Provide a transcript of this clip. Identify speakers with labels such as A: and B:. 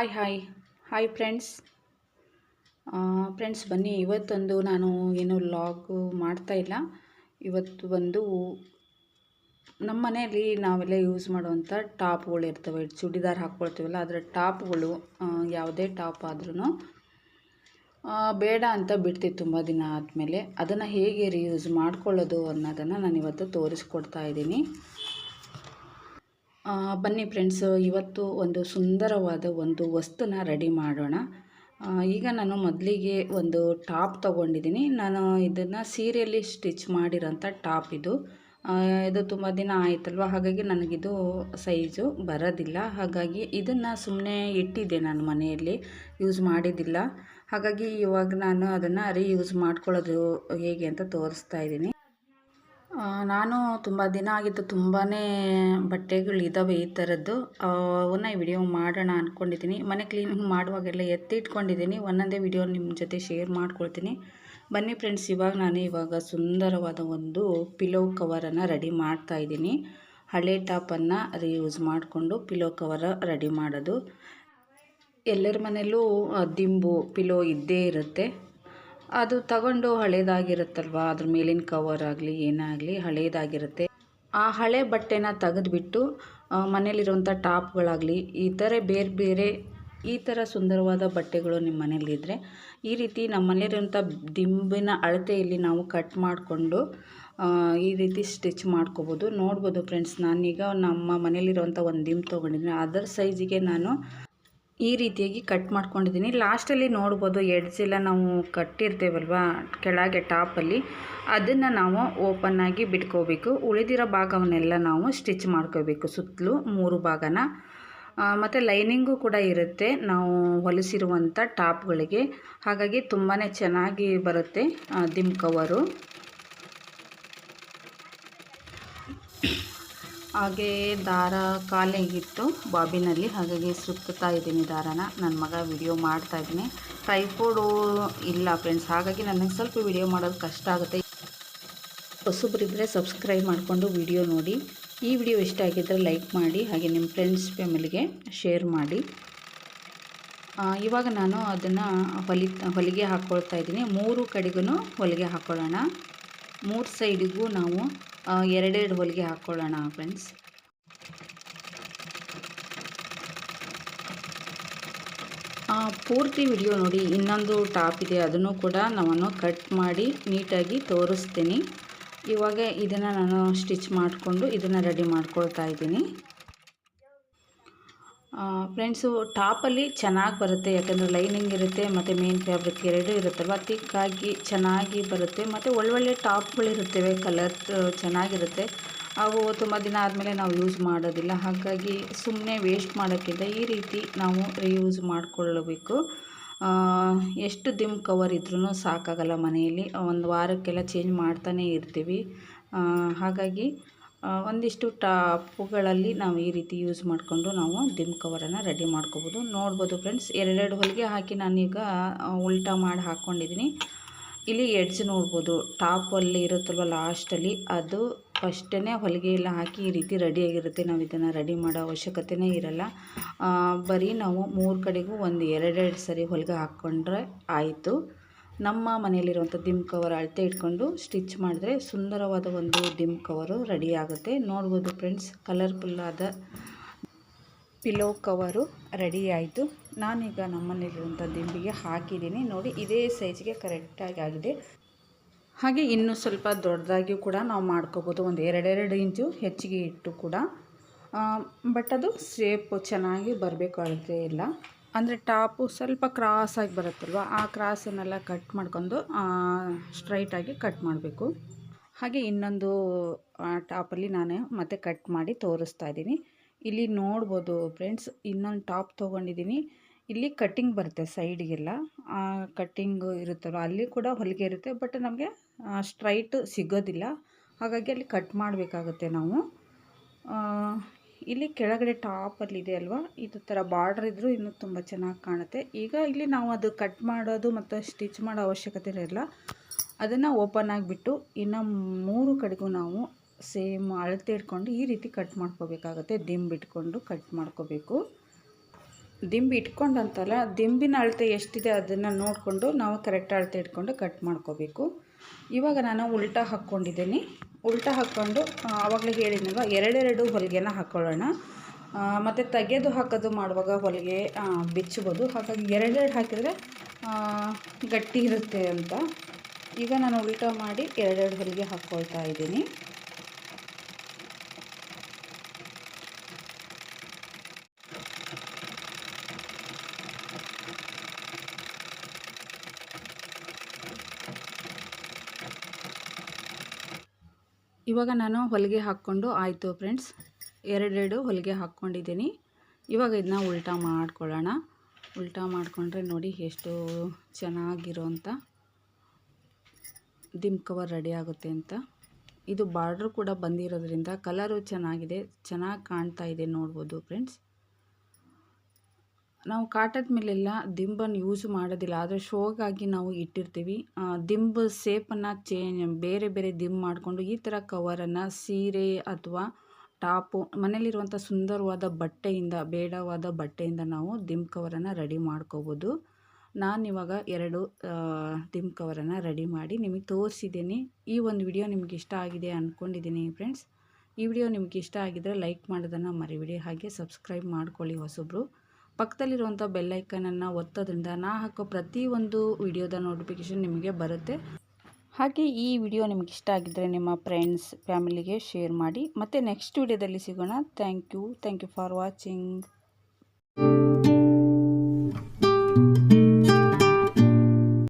A: Hi hi hi friends friends ಬನ್ನಿ. ಇವತ್ತೊಂದು ನಾನು ಏನು ಲಾಗ್ ಮಾಡ್ತಾ ಇಲ್ಲ. ಇವತ್ತು ಬಂದು ನಮ್ಮ ಮನೆಯಲ್ಲಿ ನಾವೆಲ್ಲ ಯೂಸ್ ಮಾಡುವಂಥ ಟಾಪ್ಗಳು ಇರ್ತವೆ. ಚೂಡಿದಾರ್ ಹಾಕ್ಕೊಳ್ತೀವಲ್ಲ, ಅದರ ಟಾಪ್ಗಳು ಯಾವುದೇ ಟಾಪ್ ಆದ್ರೂ ಬೇಡ ಅಂತ ಬಿಡ್ತೀವಿ ತುಂಬ ದಿನ ಆದಮೇಲೆ. ಅದನ್ನು ಹೇಗೆ ರೀಯೂಸ್ ಮಾಡ್ಕೊಳ್ಳೋದು ಅನ್ನೋದನ್ನು ನಾನು ಇವತ್ತು ತೋರಿಸ್ಕೊಡ್ತಾ ಇದ್ದೀನಿ. ಬನ್ನಿ ಫ್ರೆಂಡ್ಸ್ ಇವತ್ತು ಒಂದು ಸುಂದರವಾದ ಒಂದು ವಸ್ತುನ ರೆಡಿ ಮಾಡೋಣ. ಈಗ ನಾನು ಮೊದಲಿಗೆ ಒಂದು ಟಾಪ್ ತೊಗೊಂಡಿದ್ದೀನಿ. ನಾನು ಇದನ್ನು ಸೀರೆಯಲ್ಲಿ ಸ್ಟಿಚ್ ಮಾಡಿರೋಂಥ ಟಾಪ್ ಇದು. ಇದು ತುಂಬ ದಿನ ಆಯಿತಲ್ವ? ಹಾಗಾಗಿ ನನಗಿದು ಸೈಜು ಬರೋದಿಲ್ಲ. ಹಾಗಾಗಿ ಇದನ್ನು ಸುಮ್ಮನೆ ಇಟ್ಟಿದ್ದೆ ನಾನು ಮನೆಯಲ್ಲಿ. ಯೂಸ್ ಮಾಡಿದ್ದಿಲ್ಲ. ಹಾಗಾಗಿ ಇವಾಗ ನಾನು ಅದನ್ನು ರೀಯೂಸ್ ಮಾಡ್ಕೊಳ್ಳೋದು ಹೇಗೆ ಅಂತ ತೋರಿಸ್ತಾ ಇದ್ದೀನಿ. ನಾನು ತುಂಬ ದಿನ ಆಗಿತ್ತು ತುಂಬಾ ಬಟ್ಟೆಗಳಿದ್ದಾವೆ ಈ ಥರದ್ದು ಅವನ್ನ ಈ ವಿಡಿಯೋ ಮಾಡೋಣ ಅಂದ್ಕೊಂಡಿದ್ದೀನಿ ಮನೆ ಕ್ಲೀನಿಂಗ್ ಮಾಡುವಾಗೆಲ್ಲ ಎತ್ತಿಟ್ಕೊಂಡಿದ್ದೀನಿ. ಒಂದೊಂದೇ ವಿಡಿಯೋ ನಿಮ್ಮ ಜೊತೆ ಶೇರ್ ಮಾಡ್ಕೊಳ್ತೀನಿ. ಬನ್ನಿ ಫ್ರೆಂಡ್ಸ್ ಇವಾಗ ನಾನು ಇವಾಗ ಸುಂದರವಾದ ಒಂದು ಪಿಲೋ ಕವರನ್ನು ರೆಡಿ ಮಾಡ್ತಾ ಇದ್ದೀನಿ. ಹಳೆ ಟಾಪನ್ನು ರೀಯೂಸ್ ಮಾಡಿಕೊಂಡು ಪಿಲೋ ಕವರ ರೆಡಿ ಮಾಡೋದು. ಎಲ್ಲರ ಮನೆಯಲ್ಲೂ ದಿಂಬು ಪಿಲೋ ಇದ್ದೇ ಇರುತ್ತೆ. ಅದು ತಗೊಂಡು ಹಳೇದಾಗಿರುತ್ತಲ್ವ? ಅದ್ರ ಮೇಲಿನ ಕವರ್ ಆಗಲಿ, ಏನಾಗಲಿ ಹಳೇದಾಗಿರುತ್ತೆ. ಆ ಹಳೆ ಬಟ್ಟೆನ ತೆಗೆದುಬಿಟ್ಟು ಮನೇಲಿರುವಂಥ ಟಾಪ್ಗಳಾಗಲಿ, ಈ ಥರ ಬೇರೆ ಬೇರೆ, ಈ ಥರ ಸುಂದರವಾದ ಬಟ್ಟೆಗಳು ನಿಮ್ಮ ಮನೇಲಿದ್ದರೆ ಈ ರೀತಿ ನಮ್ಮ ಮನೇಲಿರುವಂಥ ದಿಂಬಿನ ಅಳತೆಯಲ್ಲಿ ನಾವು ಕಟ್ ಮಾಡಿಕೊಂಡು ಈ ರೀತಿ ಸ್ಟಿಚ್ ಮಾಡ್ಕೋಬೋದು. ನೋಡ್ಬೋದು ಫ್ರೆಂಡ್ಸ್ ನಾನೀಗ ನಮ್ಮ ಮನೇಲಿರುವಂಥ ಒಂದು ದಿಂಬು ತೊಗೊಂಡಿದ್ದೀನಿ. ಅದರ ಸೈಜಿಗೆ ನಾನು ಈ ರೀತಿಯಾಗಿ ಕಟ್ ಮಾಡ್ಕೊಂಡಿದ್ದೀನಿ. ಲಾಸ್ಟಲ್ಲಿ ನೋಡ್ಬೋದು ಎಡ್ಜ್ ಎಲ್ಲ ನಾವು ಕಟ್ಟಿರ್ತೇವಲ್ವ? ಕೆಳಗೆ ಟಾಪಲ್ಲಿ ಅದನ್ನು ನಾವು ಓಪನ್ನಾಗಿ ಬಿಟ್ಕೋಬೇಕು. ಉಳಿದಿರೋ ಭಾಗವನ್ನೆಲ್ಲ ನಾವು ಸ್ಟಿಚ್ ಮಾಡ್ಕೋಬೇಕು ಸುತ್ತಲೂ ಮೂರು ಭಾಗನ. ಮತ್ತು ಲೈನಿಂಗು ಕೂಡ ಇರುತ್ತೆ. ನಾವು ಹೊಲಿಸಿರುವಂಥ ಟಾಪ್ಗಳಿಗೆ. ಹಾಗಾಗಿ ತುಂಬಾ ಚೆನ್ನಾಗಿ ಬರುತ್ತೆ ದಿಮ್ ಕವರು. ಹಾಗೆ ದಾರ ಖಾಲಿಯಾಗಿತ್ತು ಬಾಬಿನಲ್ಲಿ ಹಾಗಾಗಿ ಸುತ್ತುತ್ತಾ ಇದ್ದೀನಿ ದಾರನ. ನನ್ನ ಮಗ ವಿಡಿಯೋ ಮಾಡ್ತಾ ಇದ್ದೀನಿ. ಟ್ರೈಪೋಡು ಇಲ್ಲ ಫ್ರೆಂಡ್ಸ್ ಹಾಗಾಗಿ ನನಗೆ ಸ್ವಲ್ಪ ವಿಡಿಯೋ ಮಾಡೋದು ಕಷ್ಟ ಆಗುತ್ತೆ. ಹೊಸಬ್ರಿದ್ದರೆ ಸಬ್ಸ್ಕ್ರೈಬ್ ಮಾಡಿಕೊಂಡು ವಿಡಿಯೋ ನೋಡಿ. ಈ ವಿಡಿಯೋ ಇಷ್ಟ ಆಗಿದ್ದರೆ ಲೈಕ್ ಮಾಡಿ, ಹಾಗೆ ನಿಮ್ಮ ಫ್ರೆಂಡ್ಸ್ ಫ್ಯಾಮಿಲಿಗೆ ಶೇರ್ ಮಾಡಿ. ಇವಾಗ ನಾನು ಅದನ್ನು ಹೊಲಿ, ಹೊಲಿಗೆ ಹಾಕ್ಕೊಳ್ತಾ ಇದ್ದೀನಿ. ಮೂರು ಕಡೆಗೂ ಹೊಲಿಗೆ ಹಾಕ್ಕೊಳ್ಳೋಣ ಮೂರು ಸೈಡಿಗೂ ನಾವು ಎರಡೆರಡು ಹೊಲಿಗೆ ಹಾಕ್ಕೊಳ್ಳೋಣ ಫ್ರೆಂಡ್ಸ್ ಪೂರ್ತಿ ವಿಡಿಯೋ ನೋಡಿ, ಇನ್ನೊಂದು ಟಾಪ್ ಇದೆ, ಅದನ್ನು ಕೂಡ ನಾನು ಕಟ್ ಮಾಡಿ ನೀಟಾಗಿ ತೋರಿಸ್ತೀನಿ. ಇವಾಗ ಇದನ್ನು ನಾನು ಸ್ಟಿಚ್ ಮಾಡಿಕೊಂಡು ಇದನ್ನು ರೆಡಿ ಮಾಡ್ಕೊಳ್ತಾ ಇದ್ದೀನಿ. ಫ್ರೆಂಡ್ಸು ಟಾಪಲ್ಲಿ ಚೆನ್ನಾಗಿ ಬರುತ್ತೆ, ಯಾಕಂದರೆ ಲೈನಿಂಗ್ ಇರುತ್ತೆ, ಮತ್ತು ಮೇನ್ ಫ್ಯಾಬ್ರಿಕ್ ಎರಡೂ ಇರುತ್ತಲ್ವ? ತಿಕ್ಕಾಗಿ ಚೆನ್ನಾಗಿ ಬರುತ್ತೆ, ಮತ್ತು ಒಳ್ಳೊಳ್ಳೆ ಟಾಪ್ಗಳಿರುತ್ತವೆ ಕಲರ್ ಚೆನ್ನಾಗಿರುತ್ತೆ. ಅವು ತುಂಬ ದಿನ ಆದಮೇಲೆ ನಾವು ಯೂಸ್ ಮಾಡೋದಿಲ್ಲ. ಹಾಗಾಗಿ ಸುಮ್ಮನೆ ವೇಸ್ಟ್ ಮಾಡೋಕ್ಕಿಂತ ಈ ರೀತಿ ನಾವು ರೀಯೂಸ್ ಮಾಡಿಕೊಳ್ಳಬೇಕು. ಎಷ್ಟು ದಿಮ್ ಕವರ್ ಇದ್ರೂ ಸಾಕಾಗಲ್ಲ ಮನೆಯಲ್ಲಿ. ಒಂದು ವಾರಕ್ಕೆಲ್ಲ ಚೇಂಜ್ ಮಾಡ್ತಾನೇ ಇರ್ತೀವಿ. ಹಾಗಾಗಿ ಒಂದಿಷ್ಟು ಟಾಪುಗಳಲ್ಲಿ ನಾವು ಈ ರೀತಿ ಯೂಸ್ ಮಾಡಿಕೊಂಡು ನಾವು ದಿಮ್ ಕವರನ್ನು ರೆಡಿ ಮಾಡ್ಕೋಬೋದು. ನೋಡ್ಬೋದು ಫ್ರೆಂಡ್ಸ್, ಎರಡೆರಡು ಹೊಲಿಗೆ ಹಾಕಿ ನಾನೀಗ ಉಲ್ಟಾ ಮಾಡಿ ಹಾಕ್ಕೊಂಡಿದ್ದೀನಿ ಇಲ್ಲಿ ಎಡ್ಜ್ ನೋಡ್ಬೋದು, ಟಾಪಲ್ಲಿ ಇರುತ್ತಲ್ವ ಲಾಸ್ಟಲ್ಲಿ, ಅದು ಫಸ್ಟೇ ಹೊಲಿಗೆ ಎಲ್ಲ ಹಾಕಿ ಈ ರೀತಿ ರೆಡಿಯಾಗಿರುತ್ತೆ ನಾವು ಇದನ್ನು ರೆಡಿ ಮಾಡೋ ಅವಶ್ಯಕತೆನೇ ಇರಲ್ಲ. ಬರೀ ನಾವು ಮೂರು ಕಡೆಗೂ ಒಂದು ಎರಡೆರಡು ಸರಿ ಹೊಲಿಗೆ ಹಾಕ್ಕೊಂಡ್ರೆ ಆಯಿತು. ನಮ್ಮ ಮನೆಯಲ್ಲಿರುವಂಥ ದಿಮ್ ಕವರ್ ಅಳತೆ ಇಟ್ಕೊಂಡು ಸ್ಟಿಚ್ ಮಾಡಿದ್ರೆ ಸುಂದರವಾದ ಒಂದು ದಿಮ್ ಕವರು ರೆಡಿ ಆಗುತ್ತೆ. ನೋಡ್ಬೋದು ಫ್ರೆಂಡ್ಸ್ ಕಲರ್ಫುಲ್ಲಾದ ಪಿಲೋ ಕವರು ರೆಡಿ ಆಯಿತು. ನಾನೀಗ ನಮ್ಮನೇಲಿರುವಂಥ ದಿಂಬಿಗೆ ಹಾಕಿದ್ದೀನಿ. ನೋಡಿ, ಇದೇ ಸೈಜ್ಗೆ ಕರೆಕ್ಟಾಗಿ ಆಗಿದೆ. ಹಾಗೆ ಇನ್ನೂ ಸ್ವಲ್ಪ ದೊಡ್ಡದಾಗಿ ಕೂಡ ನಾವು ಮಾಡ್ಕೋಬೋದು. ಒಂದು ಎರಡೆರಡು ಇಂಚು ಹೆಚ್ಚಿಗೆ ಇಟ್ಟು ಕೂಡ. ಬಟ್ ಅದು ಸೇಪು ಚೆನ್ನಾಗಿ ಬರಬೇಕಾಗುತ್ತೆ ಇಲ್ಲ. ಅಂದರೆ ಟಾಪು ಸ್ವಲ್ಪ ಕ್ರಾಸಾಗಿ ಬರುತ್ತಲ್ವ, ಆ ಕ್ರಾಸನ್ನೆಲ್ಲ ಕಟ್ ಮಾಡ್ಕೊಂಡು ಸ್ಟ್ರೈಟಾಗಿ ಕಟ್ ಮಾಡಬೇಕು. ಹಾಗೆ ಇನ್ನೊಂದು ಟಾಪಲ್ಲಿ ನಾನು ಮತ್ತೆ ಕಟ್ ಮಾಡಿ ತೋರಿಸ್ತಾ ಇದ್ದೀನಿ. ಇಲ್ಲಿ ನೋಡ್ಬೋದು ಫ್ರೆಂಡ್ಸ್ ಇನ್ನೊಂದು ಟಾಪ್ ತೊಗೊಂಡಿದ್ದೀನಿ. ಇಲ್ಲಿ ಕಟ್ಟಿಂಗ್ ಬರುತ್ತೆ ಸೈಡಿಗೆಲ್ಲ ಕಟ್ಟಿಂಗು ಇರುತ್ತಲ್ಲ ಅಲ್ಲಿ ಕೂಡ ಹೊಲಿಗೆ ಇರುತ್ತೆ ಬಟ್ ನಮಗೆ ಸ್ಟ್ರೈಟ್ ಸಿಗೋದಿಲ್ಲ. ಹಾಗಾಗಿ ಅಲ್ಲಿ ಕಟ್ ಮಾಡಬೇಕಾಗುತ್ತೆ ನಾವು. ಇಲ್ಲಿ ಕೆಳಗಡೆ ಟಾಪಲ್ಲಿ ಇದೆ ಅಲ್ವಾ? ಇದು ಥರ ಬಾರ್ಡ್ರ್ ಇದ್ದರೂ ಇನ್ನೂ ತುಂಬ ಚೆನ್ನಾಗಿ ಕಾಣುತ್ತೆ. ಈಗ ಇಲ್ಲಿ ನಾವು ಅದು ಕಟ್ ಮಾಡೋದು ಮತ್ತು ಸ್ಟಿಚ್ ಮಾಡೋ ಅವಶ್ಯಕತೆ ಇರಲ್ಲ ಅದನ್ನು ಓಪನ್ ಆಗಿಬಿಟ್ಟು ಇನ್ನು ಮೂರು ಕಡೆಗೂ ನಾವು ಸೇಮ್ ಅಳತೆ ಇಟ್ಕೊಂಡು ಈ ರೀತಿ ಕಟ್ ಮಾಡ್ಕೋಬೇಕಾಗತ್ತೆ. ದಿಂಬಿಟ್ಕೊಂಡು ಕಟ್ ಮಾಡ್ಕೋಬೇಕು. ದಿಂಬು ಇಟ್ಕೊಂಡಂತಲ್ಲ, ದಿಂಬಿನ ಅಳತೆ ಎಷ್ಟಿದೆ ಅದನ್ನು ನೋಡಿಕೊಂಡು ನಾವು ಕರೆಕ್ಟ್ ಅಳತೆ ಇಟ್ಕೊಂಡು ಕಟ್ ಮಾಡ್ಕೋಬೇಕು. ಇವಾಗ ನಾನು ಉಲ್ಟಾ ಹಾಕ್ಕೊಂಡಿದ್ದೀನಿ. ಉಲ್ಟಾ ಹಾಕ್ಕೊಂಡು ಆವಾಗಲೇ ಹೇಳಿದ್ನಲ್ವ, ಎರಡೆರಡು ಹೊಲಿಗೆನ ಹಾಕ್ಕೊಳ್ಳೋಣ ಮತ್ತು ತೆಗೆದು ಹಾಕೋದು ಮಾಡುವಾಗ ಹೊಲಿಗೆ ಬಿಚ್ಚಬೋದು. ಹಾಗಾಗಿ ಎರಡೆರಡು ಹಾಕಿದರೆ ಗಟ್ಟಿ ಇರುತ್ತೆ ಅಂತ. ಈಗ ನಾನು ಉಲ್ಟಾ ಮಾಡಿ ಎರಡೆರಡು ಹೊಲಿಗೆ ಹಾಕ್ಕೊಳ್ತಾ ಇದ್ದೀನಿ. ಇವಾಗ ನಾನು ಹೊಲಿಗೆ ಹಾಕ್ಕೊಂಡು, ಆಯಿತು ಫ್ರೆಂಡ್ಸ್ ಎರಡೆರಡು ಹೊಲಿಗೆ ಹಾಕ್ಕೊಂಡಿದ್ದೀನಿ. ಇವಾಗ ಇದನ್ನ ಉಲ್ಟಾ ಮಾಡ್ಕೊಳ್ಳೋಣ. ಉಲ್ಟಾ ಮಾಡಿಕೊಂಡ್ರೆ ನೋಡಿ ಎಷ್ಟು ಚೆನ್ನಾಗಿರೋಂಥ ದಿಮ್ ಕವರ್ ರೆಡಿ ಆಗುತ್ತೆ ಅಂತ. ಇದು ಬಾರ್ಡ್ರ್ ಕೂಡ ಬಂದಿರೋದ್ರಿಂದ ಕಲರು ಚೆನ್ನಾಗಿದೆ. ಚೆನ್ನಾಗಿ ಕಾಣ್ತಾ ಇದೆ ನೋಡ್ಬೋದು ಫ್ರೆಂಡ್ಸ್ ನಾವು ಕಾಟದ ಮೇಲೆಲ್ಲ ದಿಂಬನ್ನು ಯೂಸ್ ಮಾಡೋದಿಲ್ಲ, ಆದರೆ ಶೋಗಾಗಿ ನಾವು ಇಟ್ಟಿರ್ತೀವಿ. ದಿಂಬ್ ಸೇಪನ್ನು ಚೇಂಜ್ ಬೇರೆ ಬೇರೆ ದಿಂಬ್ ಮಾಡಿಕೊಂಡು ಈ ಥರ ಕವರನ್ನು ಸೀರೆ ಅಥವಾ ಟಾಪು ಮನೇಲಿರುವಂಥ ಸುಂದರವಾದ ಬಟ್ಟೆಯಿಂದ, ಬೇಡವಾದ ಬಟ್ಟೆಯಿಂದ ನಾವು ದಿಂಬ್ ಕವರನ್ನು ರೆಡಿ ಮಾಡ್ಕೋಬೋದು. ನಾನಿವಾಗ ಎರಡು ದಿಮ್ ಕವರನ್ನು ರೆಡಿ ಮಾಡಿ ನಿಮಗೆ ತೋರಿಸಿದ್ದೀನಿ. ಈ ಒಂದು ವಿಡಿಯೋ ನಿಮ್ಗೆ ಇಷ್ಟ ಆಗಿದೆ ಅಂದ್ಕೊಂಡಿದ್ದೀನಿ ಫ್ರೆಂಡ್ಸ್ ಈ ವಿಡಿಯೋ ನಿಮ್ಗೆ ಇಷ್ಟ ಆಗಿದ್ದರೆ ಲೈಕ್ ಮಾಡೋದನ್ನು ಮರಿಬೇಡಿ. ಹಾಗೆ ಸಬ್ಸ್ಕ್ರೈಬ್ ಮಾಡ್ಕೊಳ್ಳಿ ಹೊಸಬ್ರು. ಪಕ್ಕದಲ್ಲಿರುವಂಥ ಬೆಲ್ಲೈಕನನ್ನು ಒತ್ತೋದ್ರಿಂದ ನಾ ಹಾಕೋ ಪ್ರತಿಯೊಂದು ವಿಡಿಯೋದ ನೋಟಿಫಿಕೇಷನ್ ನಿಮಗೆ ಬರುತ್ತೆ. ಹಾಗೆ ಈ ವಿಡಿಯೋ ನಿಮಗೆ ಇಷ್ಟ ಆಗಿದ್ದರೆ ನಿಮ್ಮ ಫ್ರೆಂಡ್ಸ್ ಫ್ಯಾಮಿಲಿಗೆ ಶೇರ್ ಮಾಡಿ. ಮತ್ತು ನೆಕ್ಸ್ಟ್ ವಿಡಿಯೋದಲ್ಲಿ ಸಿಗೋಣ. Thank you thank you for watching